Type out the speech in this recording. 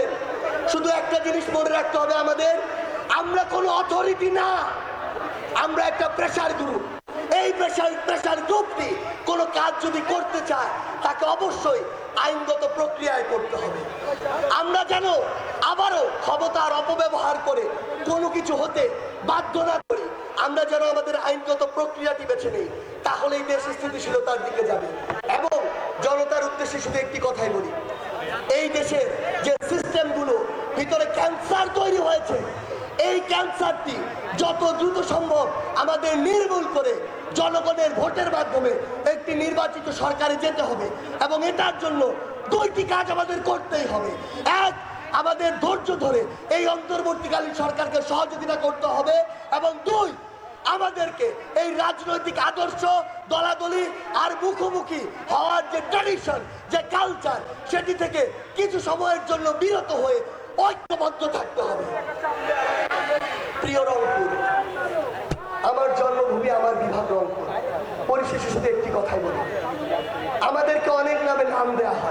করেছেন। শুধু একটা জিনিস মনে রাখতে হবে আমাদের, আমরা কোন অথরিটি না। আমরা একটা প্রেশার গ্রুপ এই প্রেশার প্রেশার গ্রুপটি কোনো কাজ যদি করতে চায়, তাকে অবশ্যই আইনগত প্রক্রিয়ায় করতে হবে। আমরা যেন আবারও ক্ষমতার অপব্যবহার করে কোনো কিছু হতে বাধ্য না করি, আমরা যেন আমাদের আইনগত প্রক্রিয়াটি বেছে নেই, তাহলেই দেশ স্থিতিশীলতার দিকে যাবে। এবং জনতার উদ্দেশ্যে শুধু একটি কথাই বলি, এই দেশের ভিতরে ক্যান্সার তৈরি হয়েছে। এই ক্যান্সারটি যত দ্রুত সম্ভব আমাদের নির্মূল করে জনগণের ভোটের মাধ্যমে একটি নির্বাচিত সরকারে যেতে হবে এবং এটার জন্য দুইটি কাজ আমাদের করতেই হবে। এক, আমাদের ধৈর্য ধরে এই অন্তর্বর্তীকালীন সরকারকে সহযোগিতা করতে হবে এবং দুই, আমাদেরকে এই রাজনৈতিক আদর্শ, দলাদলি আর মুখোমুখি হওয়ার যে ট্র্যাডিশন যে কালচার সেটি থেকে কিছু সময়ের জন্য বিরত হয়ে ঐক্যবদ্ধ থাকতে হবে। প্রিয় রংপুর, আমার জন্মভূমি, আমার বিভাগ রংপুর। পরিশেষে শুধু একটি কথাই বলি। আমাদেরকে অনেক নামে নাম দেওয়া হয়।